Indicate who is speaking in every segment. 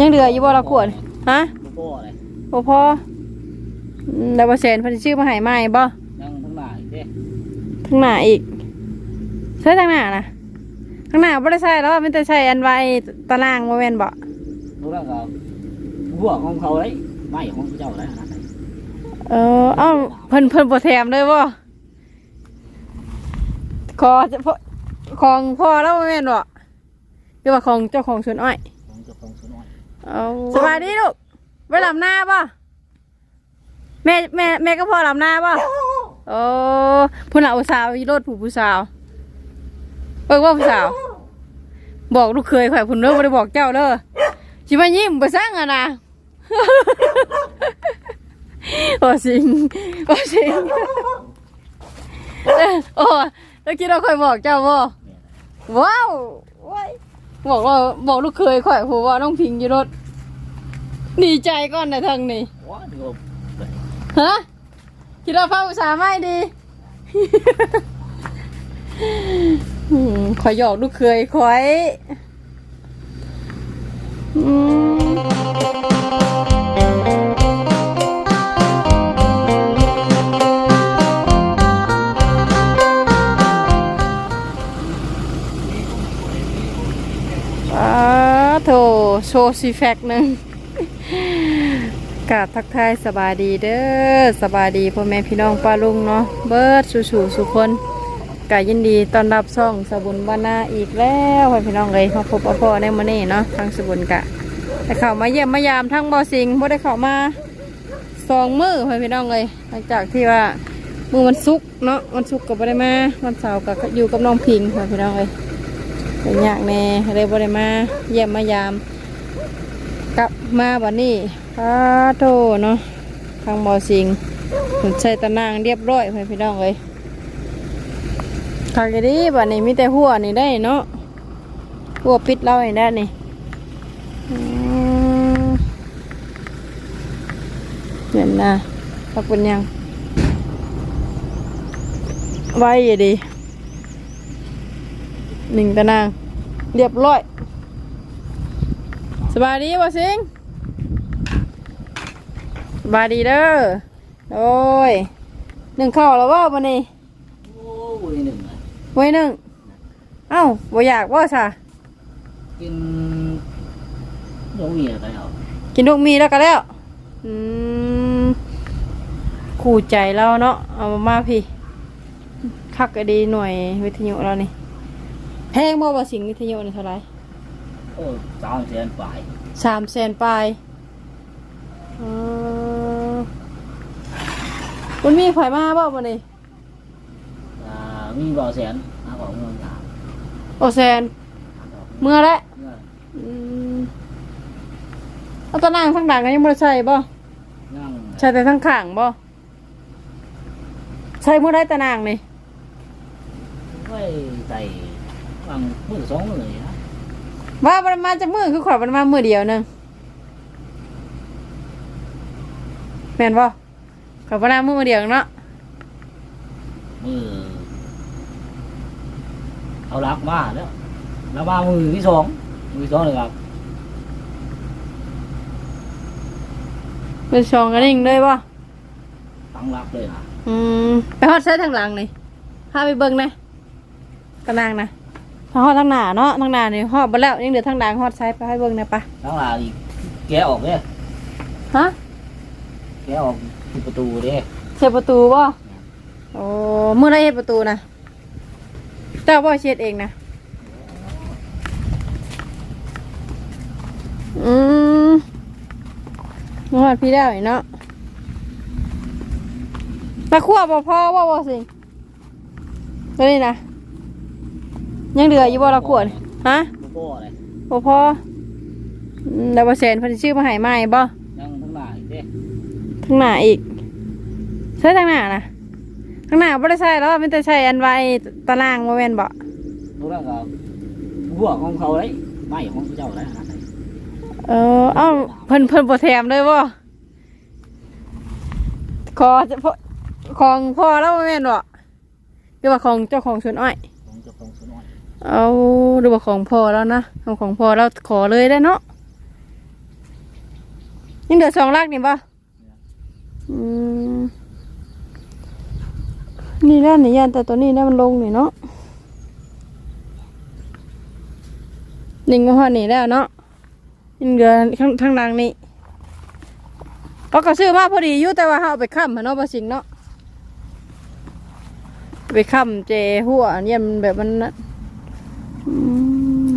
Speaker 1: ยังเหลืออยู่บ่ละขวดฮะ
Speaker 2: บ่พอเลย
Speaker 1: บ่พออืมแล้วบ่แสนเพิ่นสิชื่อมาให้ใหม่บ่
Speaker 2: ยังทั้งหลายเด้
Speaker 1: ข้างหน้าอีกใช่ทางหน้านะข้างหน้าบ่ได้ใช่แล้วมันจะใช้อันไว้ตารางบ่แม่นบ่
Speaker 2: รู้แล้วก็หัวของเขาเลยไม่ของเจ้าเลยขนาดไหน
Speaker 1: เออเอ้าเพิ่นเพิ่นบ่แถมเลยบ่ขอจะพอของพ่อแล้วบ่แม่นบ่หรือว่าของเจ้าของสวนอ้อย
Speaker 2: เอา
Speaker 1: สบายดีลูกไปลำหน้าป่ะแม่แม่แม่ก็พอลำหน้าป่ะโอ้พุ่นละอุตสาวอีโรดผู้ผู้สาวเบิ่งว่าผู้สาว บอกลูกเคยข่อยพุ่นเด้อบ่ได้บอกเจ้าเด้อสิมายิ้มไปสร้างอะนะโอ้สิงโอ้สิงเอ้ยโอ้แล้วคิดว่าข่อยบอกเจ้าบ่ว้าวว้าย บอกว่าบอกลูกเคยข่อยผู้ว่าน้องพิงอยู่รถดีใจก่อนนะทางนี้
Speaker 2: ว้าเดี๋ยว
Speaker 1: ฮะคิดว่าพระอุตสาห์ไม่ดีอืมขอยหยอกลูกเคยขอยอืม โถโชว์ซีแฟกหนึ่งกาบทักทายสบายดีเด้อสบายดีพ่อแม่พี่น้องป้าลุงเนาะเบิร์ดสู่สู่สุคนกายินดีต้อนรับซ่องสบุญบานาอีกแล้วพ่อพี่น้องเลยมาพบพ่อในมื้อนี้เนาะทางสบุญกะแต่เข้ามาเยี่ยมมายามทั้งบ่อสิงบ่ได้เข้ามาสองมือพ่อพี่น้องเลยหลังจากที่ว่ามือวันศุกร์เนาะวันศุกร์ก็บ่ได้มาวันเสาร์ก็อยู่กับน้องพิงพ่อพี่น้องเลย เป็นยากแน่เลยบ่ได้มาเยี่ยมมายาม กลับมาวันนี้พาโตเนาะทางบอสิงผนใส่ตะนางเรียบร้อยเพื่อนพี่น้องเลยคากดีบัดนี้มีแต่หัวนี่ได้เนาะหัวปิดเล่าให้ได้นี่เห็นนะพักเป็นยังไว้อย่าดี หนึ่งตะนาง เรียบร้อย สบายดีบ่สิงสบายดีเด้อโอ้ยหนึ่งข้าวแล้วว่าวันนี้
Speaker 2: โอ้ยหนึ่งเลย
Speaker 1: ไว้หนึ่งเอ้าบ่อยากว่าซะ
Speaker 2: กินโรงเรียนอะไรเอา
Speaker 1: กินลูกมีแล้วก็แล้วอืมขู่ใจเราเนาะเอามาพี่คักก็ดีหน่วยวิทยุเรานี่ แพงบ่บ่สิงวิทยุนี่เท่าไหร่
Speaker 2: โอ้สามแสนปลาย
Speaker 1: สามแสนปลายอ๋อคุณมีไผมาบ่วันนี้
Speaker 2: อ่ามีบ่อแสนหาของเมืองถาม
Speaker 1: โอแซนเมื่อแล้ว
Speaker 2: เมื่อ
Speaker 1: อืมเอาตะนางทั้งดังก็ยังไม่ได้ใช่บ่
Speaker 2: นั่ง
Speaker 1: ใช่แต่ทั้งข้างบ่ใช่เมื่อได้ตะนางนี่
Speaker 2: ไว้ใส่ วางมือสองเลยนะ
Speaker 1: ว่ามันมาจากมือคือขวดมันมามือเดียวนึงแม่นบ่ขวดมันมามือเดียวเนาะ
Speaker 2: มือเอาลักมาแล้วแล้วมามือที่สองมือสองเลยครับ
Speaker 1: เป็นชองกันเองเลยบ่
Speaker 2: ตั้งลักเลยนะ
Speaker 1: อืมไปฮอดใช้ทางหลังนี่พาไปเบิ่งนะตะนางนะ พาฮอดทางหน้าเนาะทางหน้านี่ฮอดบ่แล้วยังเหลือทางดังฮอดใช้ไปให้เบิ่งหนะปะ
Speaker 2: ตั้งลาอีกแกะออกเนี่ย
Speaker 1: ฮะ
Speaker 2: แกะออกที่ประตูเด้
Speaker 1: เช็ดประตูบ่โอ้มื่อไรเฮ็ดประตูนะเจ้าบ่เช็ดเองนะอืมนวดพี่ได้เนาะตะคั่วบ่พอบ่บ่สิตัวนี้นะ ยังเหลืออยู่บ่ละขวดฮะ
Speaker 2: บ่พอเลย
Speaker 1: บ่พออืมแล้วบ่แสนเพิ่นสิชื่อมาให้ใหม่บ่
Speaker 2: ยังทั้งหลายเด้
Speaker 1: ทางหน้าอีกใช่ทางหน้านะทางหน้าบ่ได้ใช่แล้วมันจะใช้อันไว้ตารางบ่แม่นบ่
Speaker 2: รู้แล้วก็หัวของเขาเลยไม่ของเจ้าเลยขนาดไหน
Speaker 1: เออเอ้าเพิ่นเพิ่นบ่แถมเลยบ่ขอจะพอของพ่อแล้วบ่แม่นบ่หรือว่าของเจ้าของสวนอ้อย
Speaker 2: เอา
Speaker 1: หรือว่าของพ่อแล้วนะเอาของพ่อแล้วขอเลยได้เนาะยังเดือดสองลักนี่ป่ะอืมนี่ด้านนี่ยันแต่ตัวนี้นะมันลงนี่เนาะนิ่งก็พอนี่แล้วเนาะยังเหลือข้างทางดังนี่เราก็ซื้อมาพอดีอยู่แต่ว่าเขาเอาไปค้ำเนาะประสิงเนาะไปค้ำเจหัวเนี่ยมันแบบมันน่ะอืม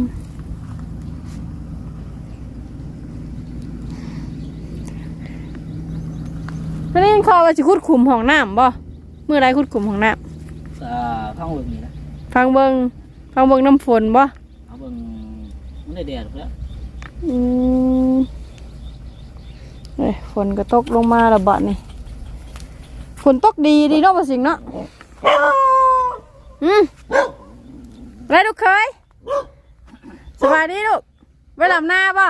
Speaker 1: แล้วนี่เขาว่าจะขุดขุมห้องน้ำบ่เมื่อไรขุดขุมห้องน้
Speaker 2: อ่าข้างเบิ่งนี่นะำ
Speaker 1: ฟังเบิงฟังเบิงน้ำฝนบ่
Speaker 2: เอาเบิ่งมันได้แดดแล้ว
Speaker 1: อืมเอ้ยฝนก็ตกลงมาและบาดนี่ฝนตกดีดีเนาะบ่สิงเนาะอืมไรลูกเคยสบายดีลูกไปลำหน้าป่ะ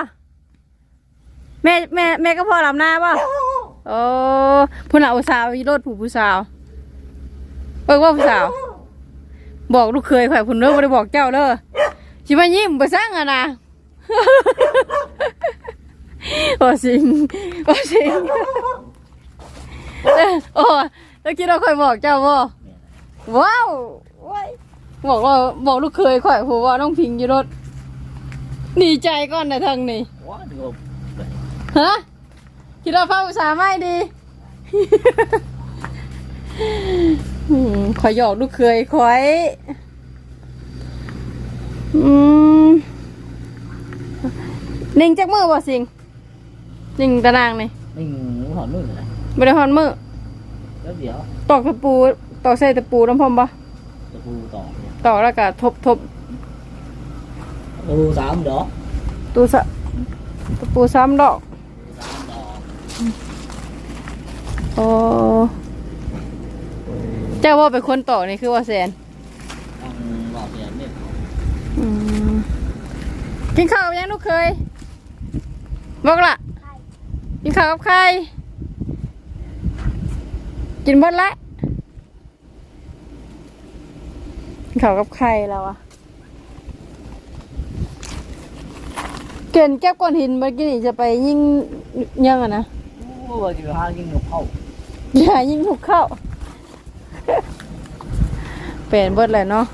Speaker 1: แม่แม่แม่ก็พอลำหน้าป่ะ โอ้พุ่นเอาสาวอีรถผู้ผู้สาวเบิกว่าผู้สาว บอกลูกเคยข่อยพุ่นเด้อบ่ได้บอกเจ้าเด้อสิมายิ้มไปสร้างอะนะโอ้สิงโอ้สิงเอ้ยโอ้แล้วคิดว่าข่อยบอกเจ้าบ่ว้าวว้ายบอกว่าบอกลูกเคยข่อยผู้ว่าน้องพิงอยู่รถดีใจก่อนนะทางนี้
Speaker 2: ว้าเดี๋ยว
Speaker 1: ฮะ คิดว่าพระอุตสาห์ไม่ดีอืมขอยหยอกลูกเคยขอยอืมนิ่งจักมือบ่สิงนิ่งตารางนี่
Speaker 2: นี่หอนมือเลย
Speaker 1: บริหารมือ
Speaker 2: แล้วเดี๋ยว
Speaker 1: ตอกตะปูตอกใส่ตะปูน้ำพอมบ่
Speaker 2: ตะปูต่อ
Speaker 1: ตอกแล้วก็ทบทบ
Speaker 2: ตะปูสามดอก
Speaker 1: ตูสะตะปูซ้ำดอก
Speaker 2: สามดอก
Speaker 1: โอ้เจ้าว่าเป็นคนต่อนี่คือว่าแสน
Speaker 2: ตั้งหลอดเนี่ยเนี่ย
Speaker 1: อืมกินข้าวยังลูกเคยบอกละกินข้าวกับใครกินหมดละกินข้าวกับใครแล้วอะเกินแก้วก้อนหินเมื่อกี้นี่จะไปยิงยังอะนะ
Speaker 2: โอ้ยจะหากินกับข้า
Speaker 1: อย่ายิงถูกเข้า เป็นเบิดเลยเนาะ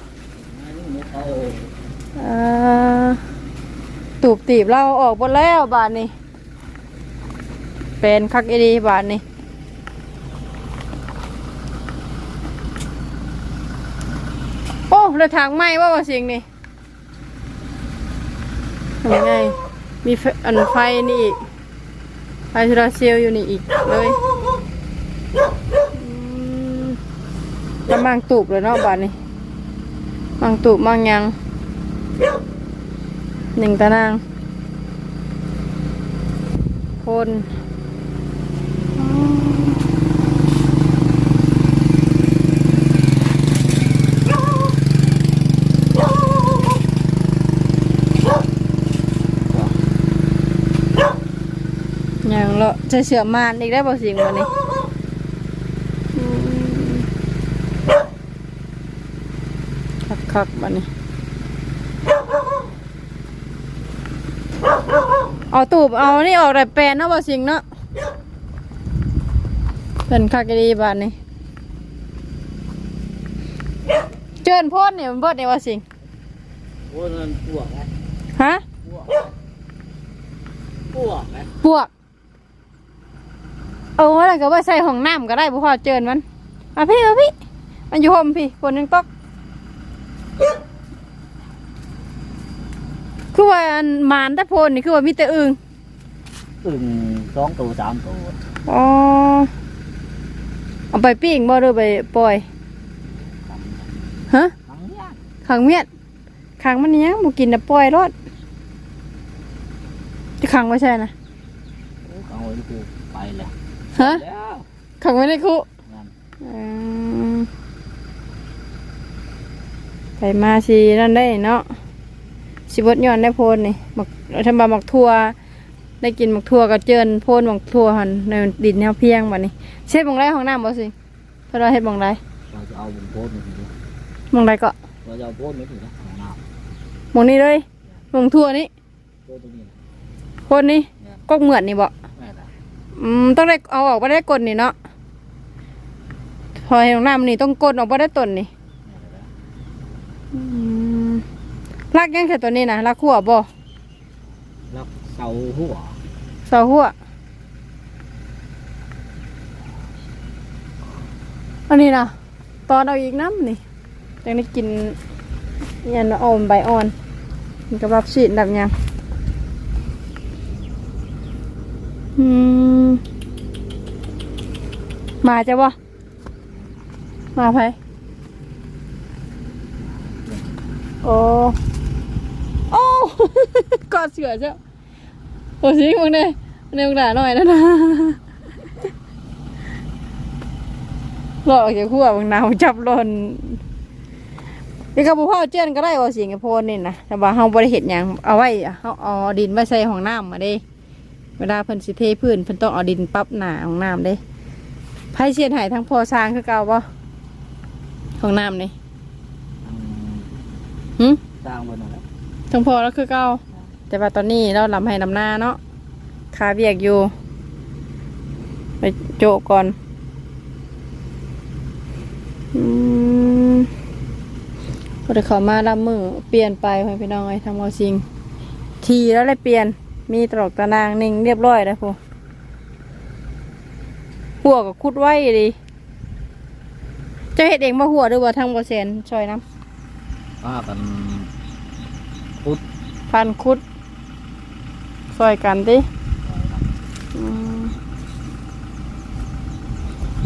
Speaker 1: ตูบตีบเราออกหมดแล้วบาทนี้เป็นคักอีดีบาทนี้โอ้แล้วทางไหม้ว่าว่าสียงนี่ทำยังไงมีอันไฟนี่อีกไฟโซลาเซลล์อยู่นี่อีกเลย อืมกำลังตูบเลยเนาะบ้าทนี้มังตูบมังยังหนึ่งตาราง คนอย่างละจะเสือมานอีกได้บ่สิงวันนี้อืม คักๆบันนี้เอาตูบเอานี่ออกแต่แปลนเนาะบ่สิงเนาะเป็นคักดีบาดนี้เจินโพดเนี่ยมันเบิดเนี่ยว่าสิง
Speaker 2: โอ้ยมันปวกไง
Speaker 1: ฮะ
Speaker 2: ปวกปวกไง
Speaker 1: ปวกเอาว่าอะไรก็ว่าใส่ห้องน้ำก็ได้บ่พอเจินมันมาพี่มาพี่ มันอยู่ห่มพี่ฝนยังตก คือว่าอันหมานแต่โพนนี่คือว่ามีแต่อึง
Speaker 2: อึ่งสองตัวสามตัว
Speaker 1: อ๋อเอาไปปิ้งบ่หรือไปปล่อยฮะ
Speaker 2: ทั้งเนี้ย
Speaker 1: ขังเมียดขังมันเนี้ยงบ่กินน่ะปล่อยรถจะขังไว้ใช่นะ
Speaker 2: โอ้ยเอาไว้กูไปเลย
Speaker 1: ฮะ
Speaker 2: แล้ว
Speaker 1: ขังไว้ในคุ
Speaker 2: นั่น
Speaker 1: อืม ไปมาสินั่นได้เนาะสิบดย้อนได้โพนนี่มักทำบาหมักทั่วได้กินหมักทั่วก็เจินโพนหมักทั่วหันในดินแนวเพียงบัดนี้เช็ดบังไรห้องน้ำบ่สิเพิ่นว่าเฮ็ดบังไร
Speaker 2: เราจะเอาบุญโพสต์มาถึง
Speaker 1: บังไรก็
Speaker 2: เราจะเอาโพสต์มาถึงนะของน้
Speaker 1: บังนี้เลยบังทั่วนี้ำ
Speaker 2: โพสต์ตรงนี้นะ
Speaker 1: โพนนี้กกเหมือนนี่บ่
Speaker 2: แม่ละ
Speaker 1: ปอืมต้องได้เอาออกบ่ได้กดนี่เนาะพอเห็นของน้ำนี่ต้องกดออกบ่ได้ต้นนี่อืม รักยังแค่ตัวนี้นะรักหัวบ่
Speaker 2: แล้วเสาหัว
Speaker 1: เสาหัวอันนี้นะตอนเอาอีกน้ำนี่ยังได้กินยันอ่อนใบอ่อนมันกระบับฉีดดับยังอืมมาจะบ่มาไผโอ้โอ้ กอดเสือเจ้าโอ้สิมึงเนี่ยในมึงด่าหน่อยนะนะหลอกจากขั้วมึงนาวจับหล่นนี่กับพ่อเจี้ยนก็ได้ว่าสิงคโปร์นี่นะแต่ว่าเฮาบ่ได้เห็ดหยังเอาไว้เฮาเอาดินไว้ใส่ห้องน้ำมาเด้ เวลาเพิ่นสิเทพื้นเพิ่นต้องเอาดินปรับหนาห้องน้ำเด้ไผเชียนใหายทั้งพ่อสร้างคือเก่าบ่ห้องน้ำนี่หึ
Speaker 2: สร้างบนนั้นแหละ
Speaker 1: ทั้งพอแล้วคือเก่าแต่ว่าตอนนี้เราลำให้ลำหน้าเนาะคาเบียกอยู่ ไปโจก่อนอืมพอได้ข้ามารับมือเปลี่ยนไปพี่น้องไอ้ทำเอาจริง ทีแล้วเลยเปลี่ยน มีตรอกตารางนิ่งเรียบร้อยแล้วพวกหัวกับคุดไว้ดีจะเห็ดเองมาหัวหรือว่าทางบอเซนช่วยน้
Speaker 2: ว่ากันำ
Speaker 1: พันคุดซอยกันดิ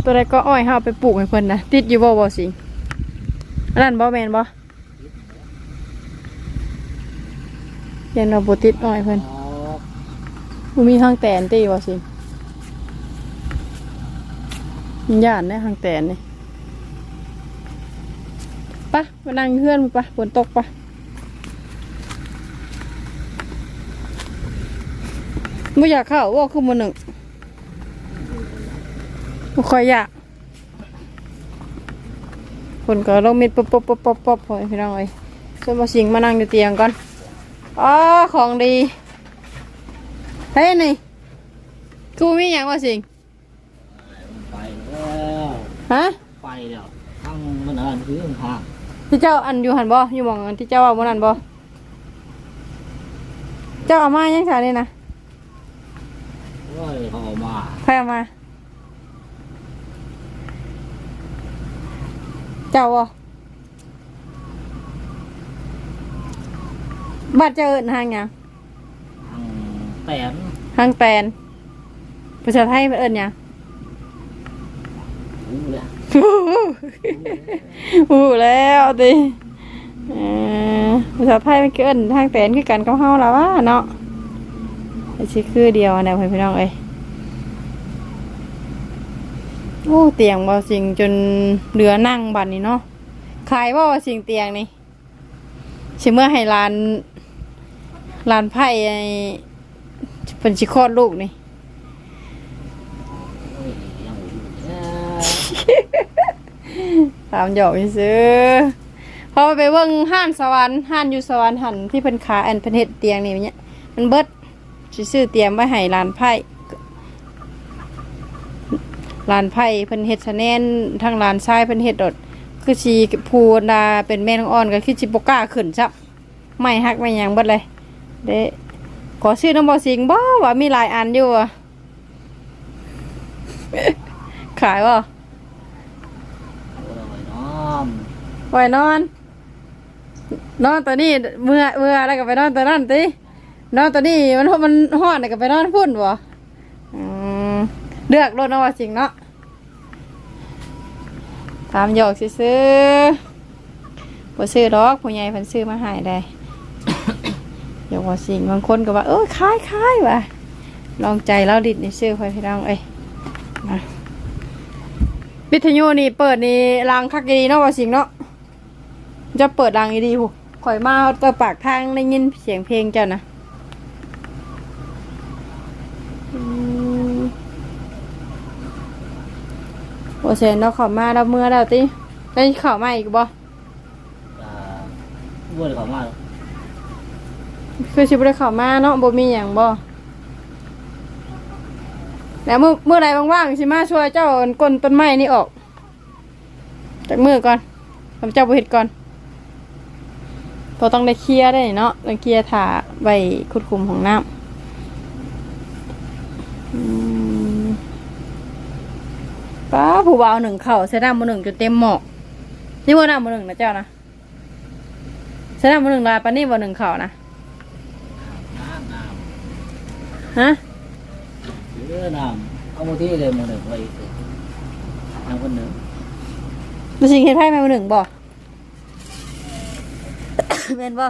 Speaker 1: ตัวใดก็อ้อยเฮาไปปลูกให้เพิ่นนะติดอยู่บ่บ่สิงอันนั้นบ่แมนบ่เรียนเราบ่ติดอ้อยเพิ่น
Speaker 2: อ๋อ
Speaker 1: มันมีทางแตนตีบ่สิย่านนะทางแตนนี่ปะมานั่งเพื่อนมาปะฝนตกปะ ไม่อยากเข้าว่าคือมือหนึ่งบ่ค่อยอยากคนก็ลงมิดป๊บป๊บป๊บป๊บป๊บพอพี่น้องเอ้ยส่วนมาสิงมานั่งอยู่เตียงก่อนอ๋อของดีเฮ้ยนี่กูมีอย่างว่าสิง
Speaker 2: ไปแล้ว
Speaker 1: ฮะ
Speaker 2: ไปแล้วทั้งมันอะไรคือห่าง
Speaker 1: ที่เจ้าอันอยู่หันบ่อยู่หมองอันที่เจ้าเอาบนอันบ่เจ้าเอามายังไงนี่นะ
Speaker 2: โอ้ยเขาเอามา
Speaker 1: ใครเอามา เจ้าบ่บัดเจ้าเอิ้นหางหยัง
Speaker 2: ทั้งแตน
Speaker 1: หางแตนภาษาไทยมันเอิ้นหยัง
Speaker 2: รู้เลย
Speaker 1: อู้แล้วดิเออภาษาไทยมันเกินทางแตนคือกันกับเฮาแล้วว่าเนาะไอ้ชิคือเดียวนะเพื่อนพี่น้องเอ้ย โอ้เตียงบ่สิงจนเหลือนั่งบัดนี้เนาะขายบ่ว่าสิ่งเตียงนี่สิเมื่อให้ร้านร้านไผ่ไอ้เป็นชิคลอดลูกนี่ตามหยอกซื้อพอไปเบิ่งห้านสวรรค์ห้านอยู่สวรรค์หันที่เป็นขาแอนเป็นเฮ็ดเตียงนี่เนี่ยมันเบิดสิซื้อเตียงไว้ให้ลานไผ่ ลานไผ่เพิ่นเฮ็ดสะแนนทั้งลานทรายเพิ่นเฮ็ดดดคือสิพูดาเป็นแม่นางอ่อนก็คือสิบ่กล้าขึ้นซับไม่ฮักไม่หยังเบิดเลยเด้ขอซื้อน้ำบ่สิงบ่ว่ามีหลายอันอยู่อะขายบ่
Speaker 2: โอ้ยน้อม
Speaker 1: ปล่อยนอน นอนตัวนี้เมื่อเมื่อแล้วก็ไปนอนตัวนั้นตินอนตัวนี้มันมันห้อนแล้วก็ไปนอนพุ่นบ่อืม เลือกรถเอาว่าจริงเนาะตามหยอกซื้อบ่ซื้อดอกผู้ใหญ่เพิ่นซื้อมาให้ได้หยอกว่าจริงบางคนก็ว่า เออคายคายว่ะลองใจแล้วดิดนี่ซื้อไปพี่น้องเอ้ยมาวิทยุนี่เปิดนี่รังคักดีเนาะว่าจริงเนาะจะเปิดรังอีดีหูข่อยมาเปิดปากทางได้ยินเสียงเพลงเจ้านะ โอเซนเราเขอมาเราเมื่อแล้วติได้เข่ามาอีกบ่
Speaker 2: อ่าเว้ยเขามา
Speaker 1: คือชิบได้เข่ามาเนาะบ่มีอย่างบ่แล้วมือมือใดว่างๆสิมาช่วยเจ้าก้นต้นไม้นี่ออกจากมือก่อนทำเจ้าบุเห็ดก่อนพอต้องได้เคลียร์ได้เนาะต้องเคลียร์ถาใบคุดคุมของน้ำอืม ป้าผู้บ่าวหนึ่งเข่าใส่น้ำมือหนึ่งจนเต็มหมอกนี่ว่าน้ำมือหนึ่งนะเจ้านะใส่น้ำมือหนึ่งลายปานนี่ว่าหนึ่งเข่านะ
Speaker 2: น้ำน้
Speaker 1: ฮะำ
Speaker 2: เรือน้ำเอามาที่เลยมือหนึ่งไปน้ำคนหนึ่ง
Speaker 1: มันสิงเห็ดไพ่มามือหนึ่งบ่เป็นบ่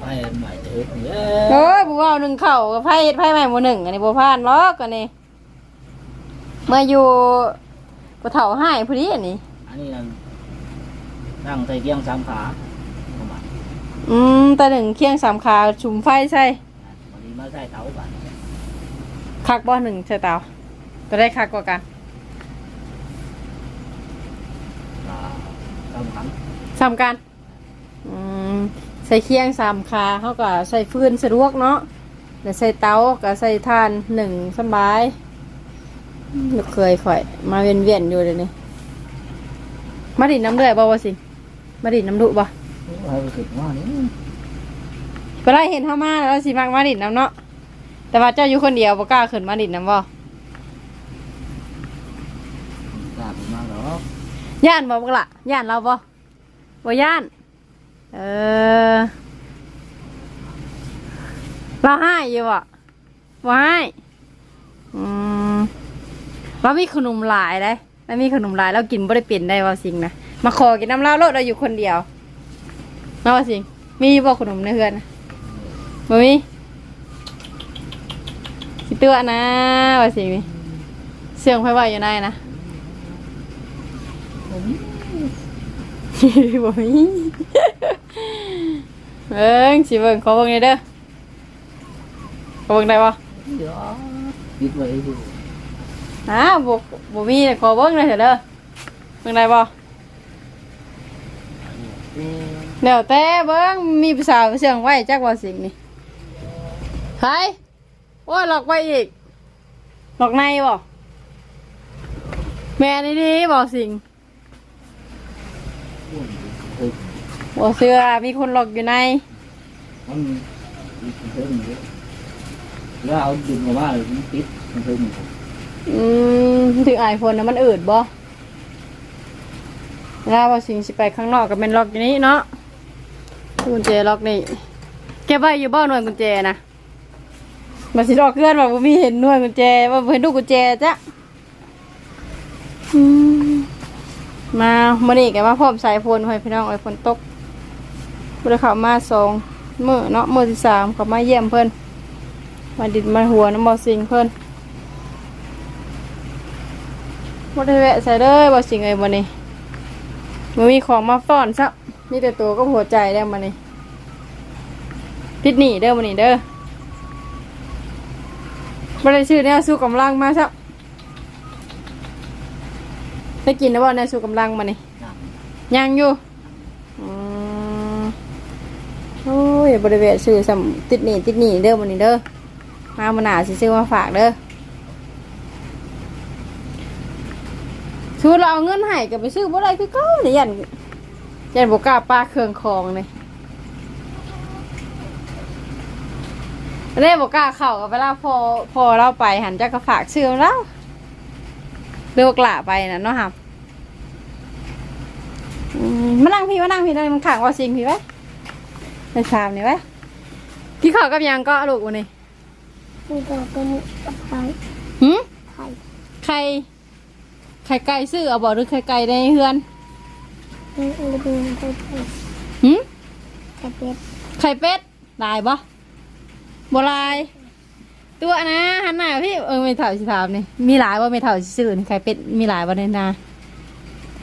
Speaker 2: ไปใหม่เถิดเนี่ย
Speaker 1: โอ้ยบัวเอาหนึ่งเข่ากับไพ่ไพ่ใหม่บัวหนึ่งอันนี้บัวพานล็อกอันนี้เมื่ออยู่บัวเถาให้พอดีอันนี้
Speaker 2: อันนี้นั่งนั่งใส่เกียงสามขาประมาณ
Speaker 1: อืมแต่หนึ่งเคียงสามขาชุมไฟใช่
Speaker 2: วันนี้มาใส่เตาบ้าน
Speaker 1: คักบ่หนึ่งใช่เตาก็ได้คักกว่ากัน
Speaker 2: ตามขัน
Speaker 1: สามกันอืมใส่เคียงสามขาเขาก็ใส่ฟืนสะดวกเนาะแล้วใส่เตาก็ใส่ทานหนึ่งสำบาย ลูกเคยข่อย มาเวียนเวียนๆอยู่เลยวนี้มาดินน้ำเดือยบ่วะสิมาดินน้ำดุบ่
Speaker 2: เราสึกว่านี่
Speaker 1: เวลาเห็นเขามาแล้วสิมักมาดิดน้ำเนาะแต่ว่าเจ้าอยู่คนเดียวบ่กล้าขึ้นมาดิดน้ำบ่
Speaker 2: กล้าขึ้นมาหรอก
Speaker 1: ย่านบ่บักละย่านเราบ่บ่ย่าน เออเราให้อยู่บ่บ่ให้อืม เรามีขนมหลายได้เรามีขนมหลายเรากินบ่ได้เป็นได้ว่าสิ่งนะมาขอกินน้ำเล้าโลดเราอยู่คนเดียวนาะว่าสิ่งมีบ่ขนมในเฮือนนะบ่มีสิตัวนะว่าสิ่งนี้เสียงไฟว่าอยู่ในนะบ่มีเอิงสิเบิ่งขอเบิ่งหน่อยเด้อขอเบิ่งได้บ่
Speaker 2: เดี๋ยวปิดไว้อยู่
Speaker 1: อ้าวบ่บ่มีขอเบิ่งหน่อยเถอะเด้อเบิ่งได้บ่เดี๋ยวแต่เบิ่งมีภาษาวเสียงไว้จักว่าสิ่งนี้ไผโอ้ยหลอกไว้อีกหลอกในบ่แม่นี่ดีบ่สิ่งบ่เชื่อมีคนหลอกอยู่ใน
Speaker 2: มันเพิ่มอยู่แล้วเอาดึงออกมาเลยมันปิดมันเพิ่ม อื
Speaker 1: มถึงไอโฟนนะมันอืดบ่แล้วว่าสิ่งสิไปข้างนอกก็เป็นล็อกอยู่นี้เนาะกุญแจล็อกนี่เก็บไว้อยู่บ่หน่วยกุญแจนะมาสิลอกเพื่อนว่าบ่มีเห็นหน่วยกุญแจว่าเห็นลูกุญแจจ้ะมามื้อนี้ก็มาพร้อมสายฝนให้พี่น้องไอ้ฝนตกบ่ได้เข้ามาสองเมื้อเนาะเมื้อที่สามเขามาเยี่ยมเพิ่อนมาดิดมาหัวน้ำบ่สิงเพิ่อน บ่ได้แวะใส่เลยบ่สิงเอ้ยบ่นี่มันมีของมาฟ้อนซะมีแต่ตัวก็หัวใจแล้วมานี่พิดหนีเด้อมานี่เด้อบ่ได้ชื่อแนวสู้กำลังมาซะได้กินแล้วบ่แนวสู้กำลังมานี่
Speaker 2: น้
Speaker 1: ยังอยู่อืมโอ้ยบ่ได้แวะซื้อซ้ำติดหนีติดหนีเด้อมานี่เด้อมามื้อหนาสิซื้อมาฝากเด้อ ชูเราเอาเงินให้ก็ไปซื้อบ่ได้คือเก่าเนี่ยยันยันบ่กล้าปาเครื่องของนี่อันนี้บ่กล้าเข้ากับเวลาพอพอเราไปหันจะก็ฝากซื้อแล้วเลือกละไปน่ะเนาะครับอืมมานั่งพี่มานั่งพี่นั่งมันข้างว่าซิงพี่ไว้ในชามนี่ไว้พี่ข้าวกับหยังก็ลูกวันนี้
Speaker 3: มันก็เป็นกับไข่
Speaker 1: หืม
Speaker 3: ไข่
Speaker 1: ไข่ ไข่ไก่ซื้อเอาบ่หรือไข่ไก่ในเฮือน
Speaker 3: เป็นอะไรเป็นไข่เป็ด
Speaker 1: หืม
Speaker 3: ไข่เป็ด
Speaker 1: ไข่เป็ดลายบ่บ่ลาย ตัวนะหันหน้าพี่เออไม่เท่าสิถามนี่มีหลายว่าไม่เท่าสิซื้อนี่ไข่เป็ดมีหลายบ่ในนา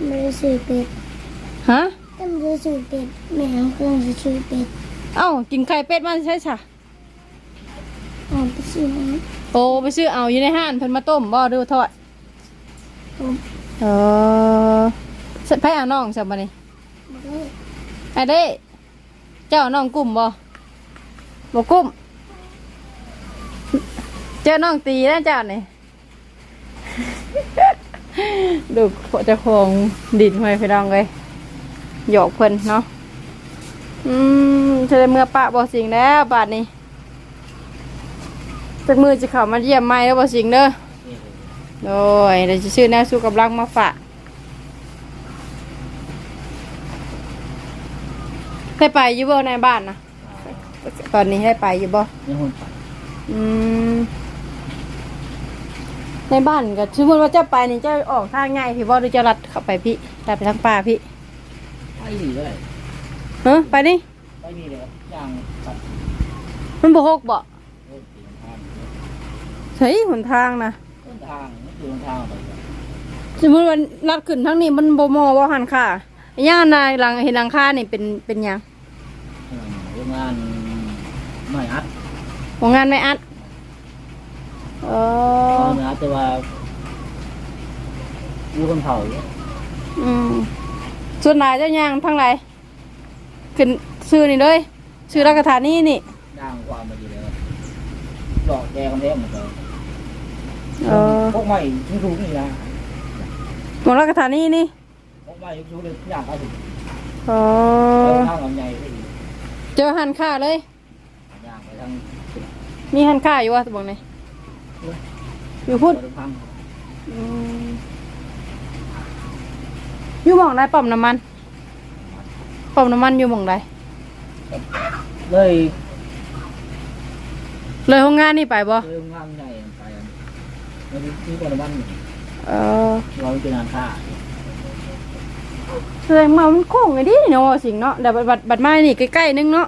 Speaker 3: ไม่ได้ซื้อเป็ด
Speaker 1: ฮะ
Speaker 3: แต่ไม่ได้ซื้อเป็ดแม่ของเครื่องจะซื้อเป็ด
Speaker 1: เอ้ากินไข่เป็ดมาใช่ซะ
Speaker 3: อ่านไปซื้อมา
Speaker 1: โอ้ไปซื้อเอาอยู่ในห้านเพิ่นมาต้มบ่หรือว่าทอด
Speaker 3: ผม
Speaker 1: เออสไผเอาน้องซะบ่นี่
Speaker 3: บอกเลย
Speaker 1: ไอ้เด้ เจ้าเอาน้องกุ้มบ่บ่กุ้ม เจอน้องตีแล้วเจ้านี่ดูเจะคงดินไว้พี่น้องเลยหยอกเพิ่นเนาะ อืมจะได้เมื่อปะบ่สิงแล้วบาดนี้จากมือจะเข้ามาเยี่ยมใหม่แล้วบ่สิงเด้อ
Speaker 2: นี่
Speaker 1: โดยเดี๋ยวจะชื่อแนวสู้กำลังมาฝากได้ไปอยู่บ่ในบ้านนะตอนนี้ได้ไปอยู่บ่
Speaker 2: นี่หุ่นไป
Speaker 1: อืมในบ้านก็สมมติว่าเจ้าไปนี่เจ้าออกทางง่ายพี่บ่หรือเจ้าลัดเข้าไปพี่ลัดไปทางป่าพี่
Speaker 2: ไปนี่เลย
Speaker 1: เฮ้ไปนี่
Speaker 2: ไปนี่เลยย่างตัด
Speaker 1: มันบ่ฮกบ่
Speaker 2: รถตีนทาง
Speaker 1: ใช่หนทางนะ
Speaker 2: ต้นทาง นี่คือต้นทางไป
Speaker 1: สมมติว่าลัดขึ้นทางนี้มันบ่มอบ่หันค่าย่างนายหลังเห็นหลังคานี่เป็นเป็นหยัง
Speaker 2: เออโรงงานไม่อัด
Speaker 1: โรงงานไม่อัดเออ
Speaker 2: ไม่อัดแต่ว่าอยู่คนเผาอยู่
Speaker 1: อืมส่วนนายเจ้าย่างทางไหนขึ้นชื่อนี่เลยชื่อรักฐานนี่นี่
Speaker 2: ด่างความมาดีแล้วดอกแดงกันแดงหมดเลย
Speaker 1: เออ
Speaker 2: พวกใหม่ที่รู้นี่นะ
Speaker 1: หมองรักฐานนี่นี่
Speaker 2: พวกใหม่ที่รู้เลยอยากไปถึง
Speaker 1: อ๋อ
Speaker 2: ทางลำไยไปอีก
Speaker 1: เจอหันค่าเลย
Speaker 2: ย่างไปทาง
Speaker 1: มีหันค่าอยู่วะบอกหน่อยอยู่พูด
Speaker 2: ไปทาง
Speaker 1: อืมอยู่หมองใดปั๊มน้ำมันปั๊มน้ำมันอยู่หมองใด
Speaker 2: เลย
Speaker 1: เลยห้องงานนี่ไปบ่
Speaker 2: เลยงานใหญ่ไป แล้วที่คนละบ้าน
Speaker 1: เออ
Speaker 2: เราเป็นงานค่า
Speaker 1: แสดงมามันโค้งไงดิเนาะสิงเนาะเดี๋ยวบัดบัดไม้นี่ใกล้ๆนึงเนาะ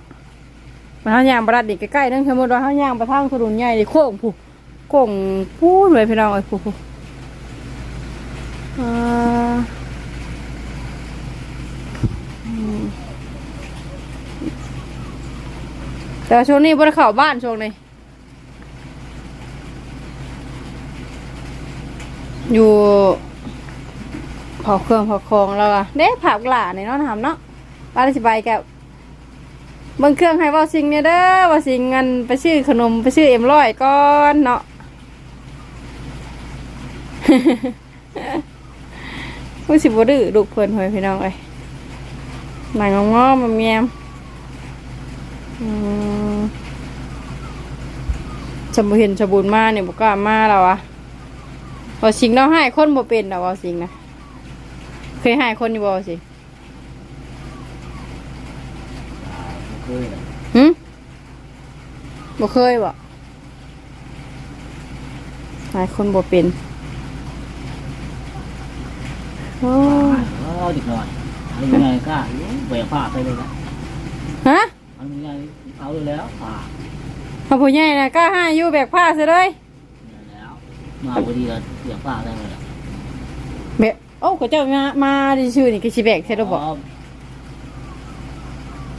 Speaker 1: มาเฮาย่างประดัดนี่ใกล้ๆนึงสมมติว่าเฮาย่างไปทางถนนใหญ่นี่โค้งผู้โค้งพูดเลยพี่น้องเอ้ผู้ผู้อ่าแต่ช่วงนี้บ่ได้เข้าบ้านช่วงนี้ อยู่เผาเครื่องเผาของแล้วอะเด้ผักหลาในเนาะทำเนาะบ้านสิบายกับเบิ่งเครื่องให้ว่าสิงเนี่ยเด้อว่าสิงเงินไปซื้อขนมไปซื้อเอ็มร้อยก่อนเนาะผู้สิบดื้อลูกเพิ่นหอยพี่น้องเอ้ยหนังงอมาเมียมอืมสมบูเห็นสมบูรณ์มาเนี่ยบุกล้ามาแล้วอะ บ่สิงเราให้คนบ่เป็นดอกบ่สิงนะเคยให้คนอยู่บ่สิง
Speaker 2: เคย
Speaker 1: หึบ่เคยบ่ให้คนบ่เป็นโอ้ย
Speaker 2: เออดิบหน่อยอันนี้ไงกล้าแหวกผ้าไปเลยนะ
Speaker 1: ฮะ
Speaker 2: อันนี้ไงเอาเลยแล้วผ้า
Speaker 1: พอผู้ใหญ่น่ะกล้าให้อยู่แบกผ้าซะเลย
Speaker 2: แล้ว มาพอดีก็แหวกผ้าได้เลย
Speaker 1: แบกโอ้ก็เจ้ามามาดิชื่อนี่คือสิแบกใช่หรือบ่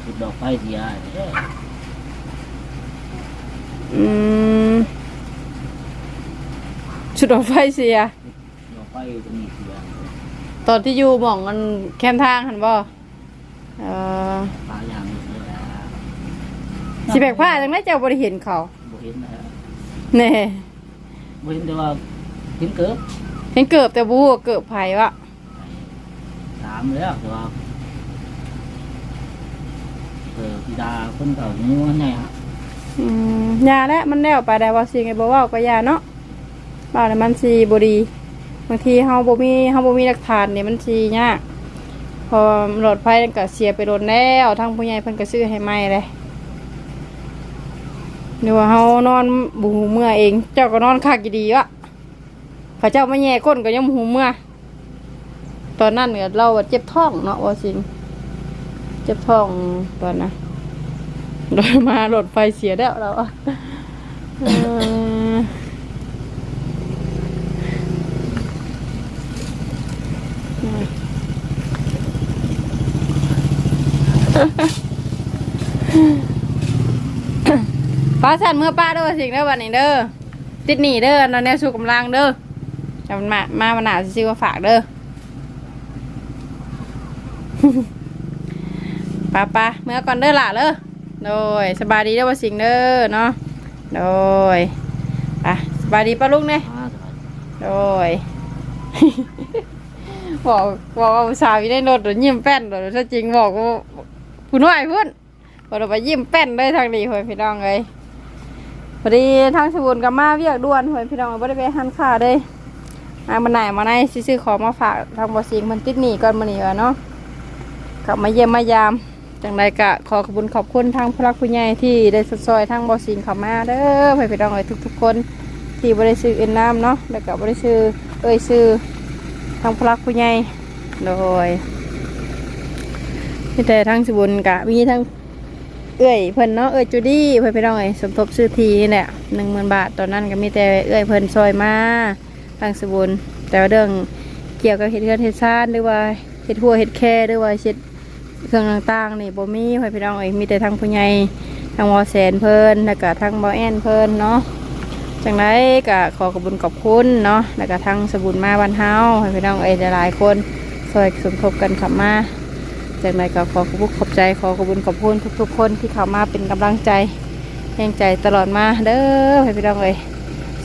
Speaker 2: สุดดอกไฟเสีย
Speaker 1: อืมชุดออกไฟเสีย
Speaker 2: ดอกไฟตรงนี้เสีย
Speaker 1: ตอนที่อยู่หม่องมันแคมทางหันบ่เออ
Speaker 2: ผ้ายางเสีย
Speaker 1: สิแบกผ้าจังไดเจ้าบ่ได้เห็นเขา
Speaker 2: บ่เห็นนะ
Speaker 1: แน่
Speaker 2: บ่เห็นแต่ว่าเห็นเกิบ
Speaker 1: เห็นเกิบแต่บฮูว่าเกิบไผวะ
Speaker 2: ถามแล้วแต่ว่าเออพิดาคนเก่านี่ว่าไงฮะ
Speaker 1: อืมยาแล้วมันแล้วไปได้ว่าสิไงบ่เว้าก็ยาเนาะบ่าแล้วมันสิบ่ดีบางทีเฮาบ่มีเฮาบ่มีหลักฐานนี่มันสิยากพอรถไฟก็เสียไปโดนแล้วทางผู้ใหญ่เพิ่นก็ซื้อให้ใหม่เลย เดี๋ยว่าเฮานอนบูเมื่อเอง เจ้าก็นอนคักอยู่ดีวะเขาเจ้าไมาแย่ก้นก็ยังบ่หูเมื่อ ตอนนั้นเนี่ยเราเจ็บท้องเนาะว่าสิงเจ็บท้องตอนนะโดยมารถไฟเสียแล้วเราอะเออ ป้าสันเมื่อป้าเด้อว่าสิงเด้อวันนี้เด้อติดหนีเด้อนอนแนวสู้กำลังเด้อจำมามามาหนาซื้อมาฝากเด้อป้าป้าเมื่อก่อนเด้อหล่ะเด้อโดยสบายดีเด้อว่าสิงเด้อเนาะโดยอะสบายดีป้าลุงเนี่ยโอ้ยบอกบอกว่าสาวอยู่ในรถเดี๋ยวยิ้มแป้นเดี๋ยวถ้าจริงบอกว่าผู้น้อยพุ่นบอกเราไปยิ้มแป้นเลยทางนี้เฮ้ยพี่น้องเลย พอดีทางสบุนกับมาเวียกด่วนเฮ้ยพี่น้องไม่ได้ไปหันค่าเลยมามาไหนมาไหนซื้อของมาฝากทางบอสิงมันติดหนีก่อนมาหนีวะเนาะกลับมาเยี่ยมมายามจังไรกะขอขอบคุญขอบคุณทางพระผู้ใหญ่ที่ได้สดซอยทางบอสิงเข้ามาเด้อเฮ้ยพี่น้องเลยทุก ๆ คนที่บริซื้อเอ็นน้ำเนาะแล้วก็บริซื้อเอ้ยซื้อทางพลักผู้ใหญ่โดยมีแต่ทั้งสบุญกะมีทั้ง เอ้ยเพิ่นเนาะเอ้ยจูดี้เพิ่นไปน้องเอ้สมทบซื้อทีนี่แหละหนึ่งหมื่นบาทตอนนั้นก็มีแต่เอ้ยเพิ่นซอยมาทางสบุญแต่ว่าเรื่องเกี่ยวกับเห็ดเรือนเห็ดซ่านหรือว่าเห็ดหัวเห็ดแค่หรือว่าเห็ดเครื่องต่างๆนี่บ่มีเพิ่นไปน้องเอ้มีแต่ทางผู้ใหญ่ทางวอแสนเพิ่นแล้วก็ทางบอแอนเพิ่นเนาะจังไรก็ขอขอบคุญขอบคุณเนาะแล้วก็ทั้งสบุญมาวันเฮาให้พี่น้องเอ้ยหลายคนช่วยสมทบกันขับมา จังไรก็ขอขอบคุณขอบใจขอขอบคุญขอบคุณทุกๆ คนที่เข้ามาเป็นกำลังใจแห่งใจตลอดมาเด้อให้พี่น้องเลย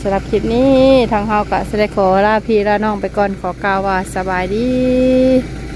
Speaker 1: สำหรับคลิปนี้ทางเฮาก็แสดงขอลาพี่ลาน้องไปก่อนขอกล่าวว่าสบายดี